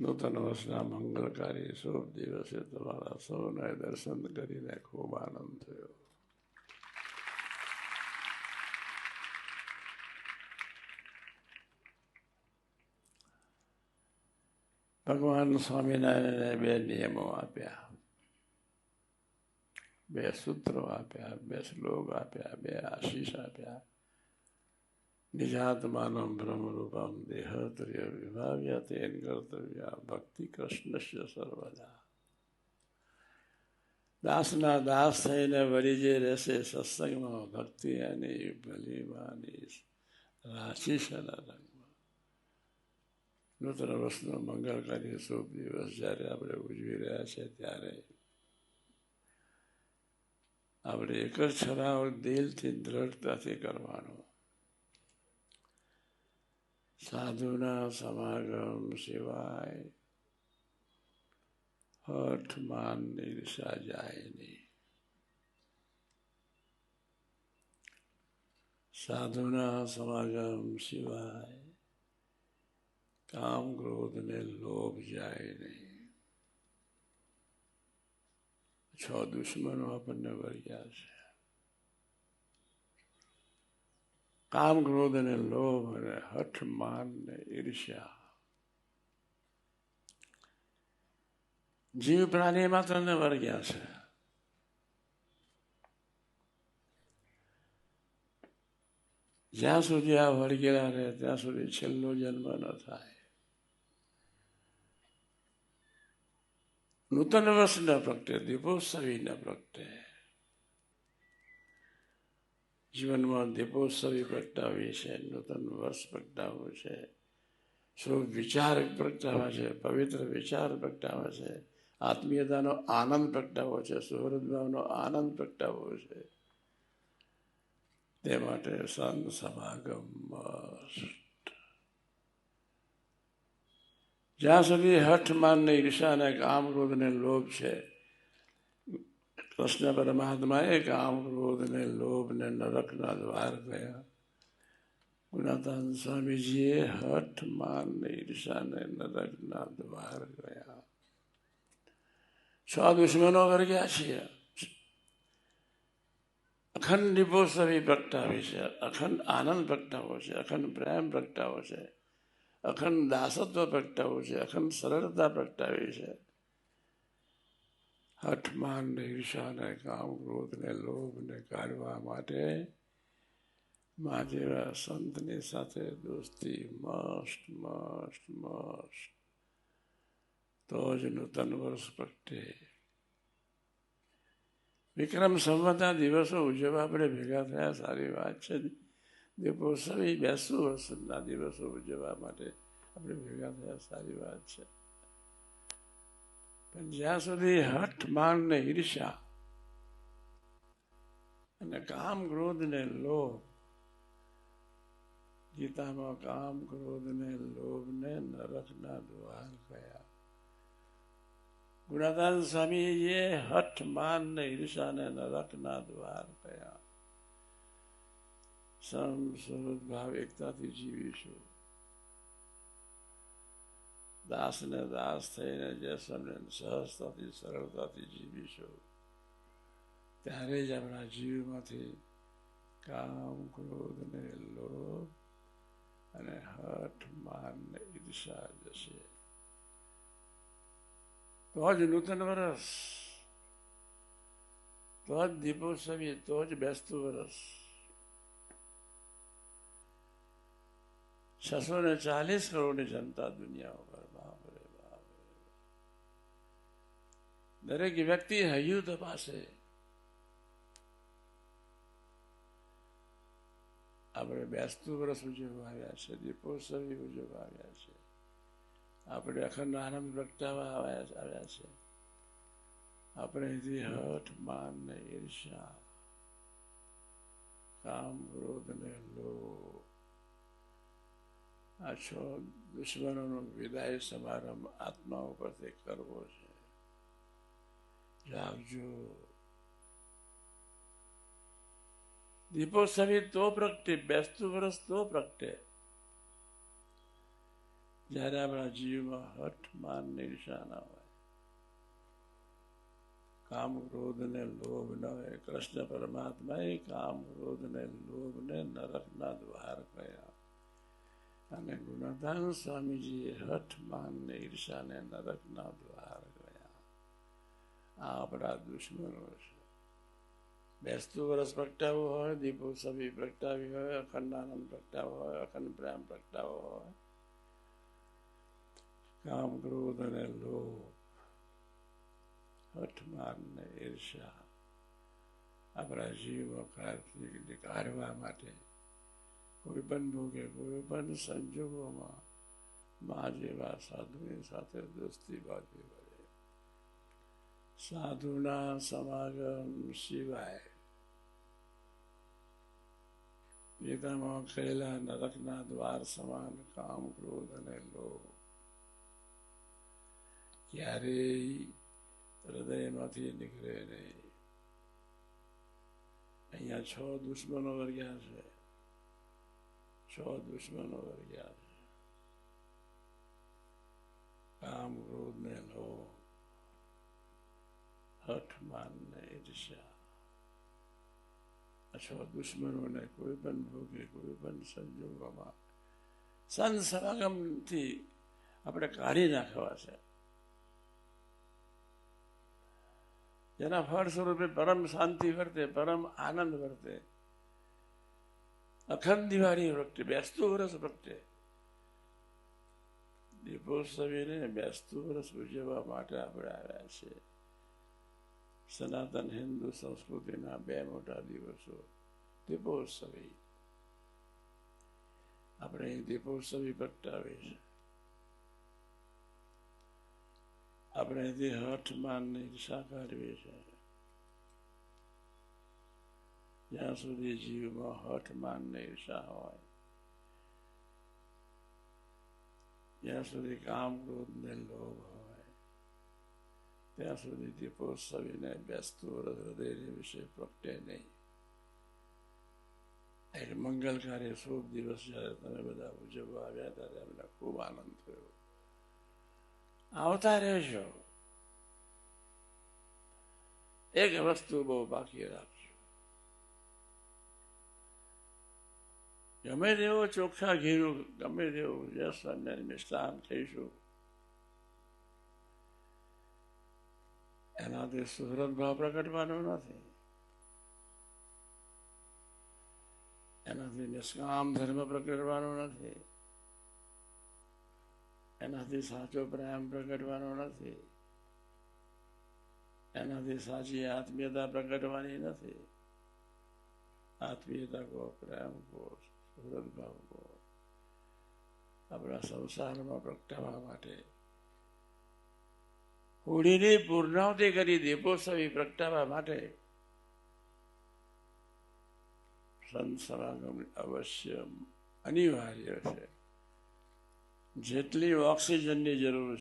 નૂતન વર્ષના મંગળકારી શુભ દિવસે તમારા સૌને દર્શન કરીને ખૂબ આનંદ થયો ભગવાન સ્વામિનારાયણે બે નિયમો આપ્યા। બે સૂત્રો આપ્યા, બે શ્લોક આપ્યા, બે આશીષ આપ્યા। નિજાત્માનમ બ્રહ્મરૂપમ દેહત્રિય વિભાવ્યા તેન કર્તવ્ય ભક્તિ કૃષ્ણશ્ય સર્વદા દાસના દાસ થઈને વળી જે રહેશે સત્સંગમાં ભક્તિ અને ભલીમાની રાશિષના રંગમાં નૂતન વર્ષનો મંગળકારી શુભ દિવસ જ્યારે આપણે ઉજવી રહ્યા છે ત્યારે આપણે એક જ ઠરાવ દિલથી દ્રઢતાથી કરવાનો સાધુના સમાગમ સિવાય હઠ માન નિરસા જાય નહીં સાધુના સમાગમ સિવાય કામ ક્રોધને લોભ જાય નહીં છ દુશ્મનો આપણને વર્ગ્યા છે કામ ક્રોધ અને લોભ અને હઠ માન ને ઈર્ષ્યા. જીવ પ્રાણી માત્ર ને વર્ગ્યા છે. જ્યાં સુધી આ વળગેલા રહે, ત્યાં સુધી છેલ્લો જન્મ ન થાય. નૂતન વર્ષ ન પ્રગટે દીપોત્સવી ન પ્રગટે. જીવનમાં દીપોત્સવી પ્રગટાવી છે, નૂતન વર્ષ પ્રગટાવવું છે. શુભ વિચાર પ્રગટાવવા છે, પવિત્ર વિચાર પ્રગટાવવા છે, આત્મીયતાનો આનંદ પ્રગટાવવો છે, સુહૃદભાવનો આનંદ પ્રગટાવવો છે? તે માટે સંત સમાગમ જ્યાં સુધી હઠ માનને ઈર્ષા ને કામ ક્રોધ ને લોભ છે કૃષ્ણ પરમાત્માએ કામ ક્રોધને, લોભને, નરકના દ્વાર ગયા. ગુણાતાન સ્વામીજીએ હઠ માન ઈર્ષાને, નરકના દ્વાર ગયા. છ દુશ્મનો વર્ગ્યા છીએ. અખંડ દીપોત્સવી પ્રગટાવી છે. અખંડ આનંદ પ્રગટાવો છે. અખંડ પ્રેમ પ્રગટાવો છે. અખંડ દાસત્વ પ્રગટાવો છે. અખંડ સરળતા પ્રગટાવી છે. હઠમાન ઈર્ષાને કામ, ક્રોધને, લોભને કાઢવા માટે મા જેવા સંતની સાથે દોસ્તી મસ્ત મસ્ત મસ્ત. તો જ નૂતન વર્ષ પ્રગટે. વિક્રમ સંવતના દિવસો ઉજવવા આપણે ભેગા થયા, સારી વાત છે. દીપોત્સવી બેસુ વર્ષના દિવસો ઉજવવા માટે આપણે ભેગા થયા, સારી વાત છે. પણ જ્યાં સુધી હઠ માન ને ઈર્ષા અને કામ ક્રોધ ને લોભ, ગીતામાં કામ ક્રોધ ને લોભ ને નરકના દ્વાર કયા ગુણાદાન સ્વામીએ હઠ માન ને ઈર્ષા ને નરકના દ્વાર કયા સમ સ્વરૂપ ભાવ એકતાથી જીવીશું. દાસ ને દાસ થઈને જે સમય સહજતાથી સરળતાથી જીવીશું, ત્યારે જ આપણા જીવમાંથી કામ, ક્રોધ ને લોભ અને હઠ, માન ને ઈર્ષા જશે. તો જ નૂતન વરસ, તો જ દીપોત્સવી, તો જ બેસતું વર્ષ છસો ને ચાલીસ કરોડની જનતા દુનિયા ઉપર. દરેક વ્યક્તિ હૈયું તપાસે આપણે બેસતું વર્ષ ઉજવવા આવ્યા છે દીપોત્સવી ઉજવવા આવ્યા છે. આપણે અખંડ આનંદ પ્રગટાવવા આવ્યા છે આપણે હઠ માન ને ઈર્ષા કામ, ક્રોધ ને લો આ છો દુશ્મનોનો વિદાય સમારંભ આત્મા ઉપરથી કરવો છે. જાગજો દીપોત્સવી તો પ્રગટે બેસતું વર્ષ તો પ્રગટે જ્યારે આપણા જીવમાં હઠ માન નિશાના હોય કામ ક્રોધ ને લોભ ન હોય કૃષ્ણ પરમાત્મા એ કામ ક્રોધ ને લોભ ને નરકના દ્વાર કયા અને ગુણધાન સ્વામીજીએ હઠ માન ને ઈર્ષા ને નરકના દ્વાર ગયા આ આપણા દુશ્મનો છે બેસતું વરસ પ્રગટાવવું હોય દીપોત્સવી પ્રગટાવી હોય અખંડ આનંદ પ્રગટાવો હોય, અખંડ પ્રેમ પ્રગટાવો હોય. કામ ક્રોધ અને લોભ હઠમાન ને ઈર્ષા આપણા જીવમાં કાઢવા માટે કોઈ પણ ભોગે કોઈ પણ સંજોગોમાં મા જેવા સાધુની સાથે દોસ્તી બાજુ સાધુના સમાગમ સિવાય. ગીતામાં કહેલા નરકના દ્વાર સમાન કામ, ક્રોધ અને લોભ. ક્યારેય હૃદયમાંથી નીકળે નહીં. અહીંયા છ દુશ્મનો વર્ગ્યા છે. છ દુશ્મનો વર્ગ્યા છે. કામ, ક્રોધ ને લોભ. હઠ માન ને ઈર્ષ્યા અથવા દુશ્મનોને કોઈ પણ ભોગે કોઈ પણ સંજોગોમાં સંત આપણે કાઢી નાખવા છે જેના ફળ સ્વરૂપે પરમ શાંતિ વર્તે પરમ આનંદ વર્તે અખંડ દિવાળી વખતે બેસતું વર્ષ વખતે દીપોત્સવીને બેસતું વર્ષ ઉજવવા માટે આપણે આવ્યા છીએ સનાતન હિન્દુ સંસ્કૃતિના બે મોટા દિવસો, દીપોત્સવી. આપણે દીપોત્સવી પ્રગટાવી છે આપણે અહીંથી હઠ માનની ઈર્ષા કાઢવી છે જ્યાં સુધી જીવમાં હઠ માનની ઈર્ષા હોય, જ્યાં સુધી કામ ક્રોધ ને લોભ હોય ત્યાં સુધી દીપોત્સવીને બેસતું હૃદયની વિશે પ્રગટે નહીં એક મંગલકારી શુભ દિવસ જ્યારે તમે બધા ઉજવવા આવ્યા ત્યારે અમને ખૂબ આનંદ થયો આવતા રહેશો એક વસ્તુ બહુ બાકી રાખજો ગમે તેવો ચોખ્ખા ઘીનું ગમે તેવું અને મિષ્ટાન થઈશું એનાથી સુહૃદ ભાવ પ્રગટવાનો નથી. એનાથી નિષ્કામ ધર્મ પ્રગટવાનો નથી. એનાથી સાચો પ્રેમ પ્રગટવાનો નથી. એનાથી સાચી આત્મીયતા પ્રગટવાની નથી. આત્મીયતા કો પ્રેમ કો સુહૃદ ભાવ કો. આપણા સંસારમાં પ્રગટાવવા માટે હોળીની પૂર્ણાવતિ કરી દીપોત્સવી પ્રગટાવવા માટે સંત સમાગમ અવશ્ય અનિવાર્ય છે. જેટલી ઓક્સિજનની જરૂર